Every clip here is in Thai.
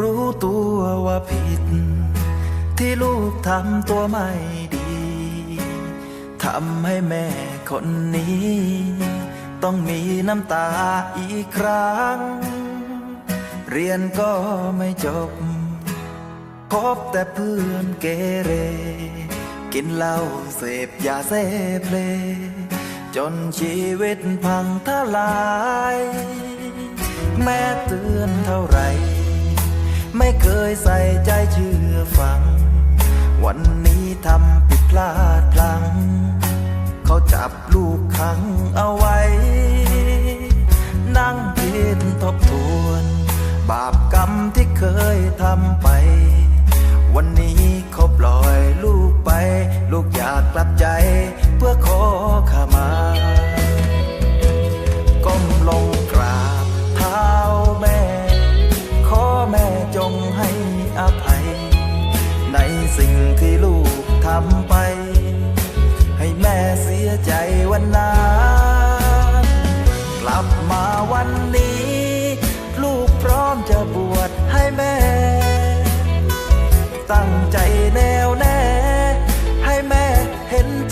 รู้ตัวว่าผิด ที่ลูกทำตัวไม่ดี ทำให้แม่คนนี้ ต้องมีน้ำตาอีกครั้ง เรียนก็ไม่จบ พบแต่เพื่อนเกเร กินเหล้าเสพยาเสพเล จนชีวิตพังทลาย แม่เตือนเท่าไร ไม่เคยใส่ใจเชื่อฟัง วันนี้ทำผิดพลาดพลั้งเขาจับลูกขังเอาไว้ นั่งคิดทบทวน บาปกรรมที่เคยทำไป ลูกอยากกลับใจเพื่อขอขมา ก้มลงกราบเท้าแม่ ขอแม่จงให้อภัย ในสิ่งที่ลูกทำไป ให้แม่เสียใจวันนั้น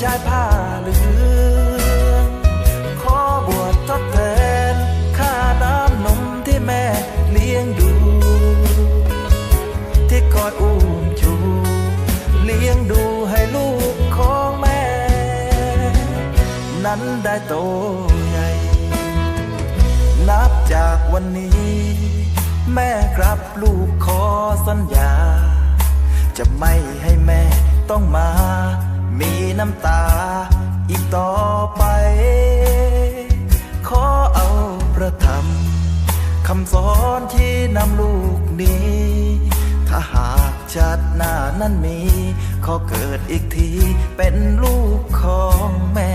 ชายผ้าเหลือง ขอบวชทดแทนค่าน้ำนมที่แม่เลี้ยงดู ที่คอยอุ้มชูเลี้ยงดูให้ลูกของแม่ นั้นได้โตใหญ่ นับจากวันนี้ แม่ครับลูกขอสัญญา จะไม่ให้แม่ต้องมา มีน้ำตาอีกต่อไป ขอเอาประธรรมคำสอนที่นำลูกนี้ ถ้าหากชาติหน้านั้นมี ขอเกิดอีกทีเป็นลูกของแม่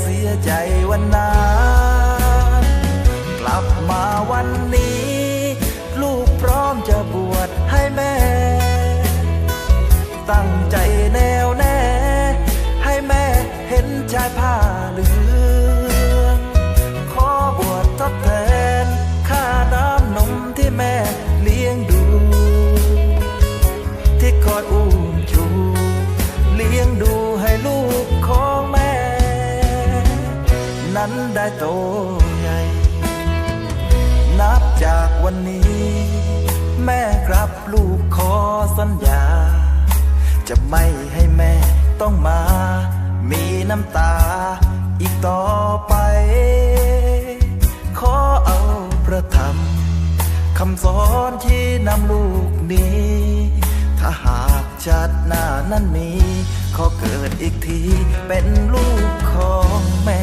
เสียใจวันนั้นกลับมาวันนี้ ลูกพร้อมจะบวชให้แม่ ตั้ง นั้นได้โตใหญ่ นับจากวันนี้ แม่ครับลูกขอสัญญา จะไม่ให้แม่ต้องมา มีน้ำตาอีกต่อไป ขอเอาประธรรมคำสอนที่นำลูกนี้ ถ้าหากชาติหน้านั้นมี ขอเกิดอีกทีเป็นลูกของแม่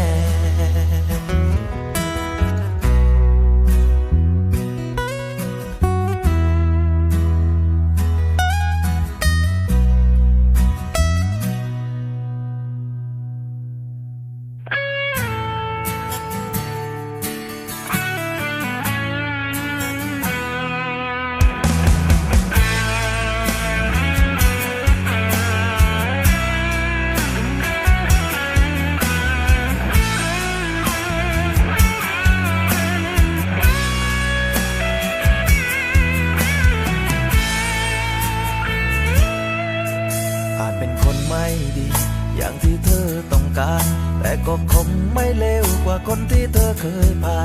ไม่ดี อย่างที่เธอต้องการ แต่ก็คงไม่เลวกว่าคนที่เธอเคยผ่าน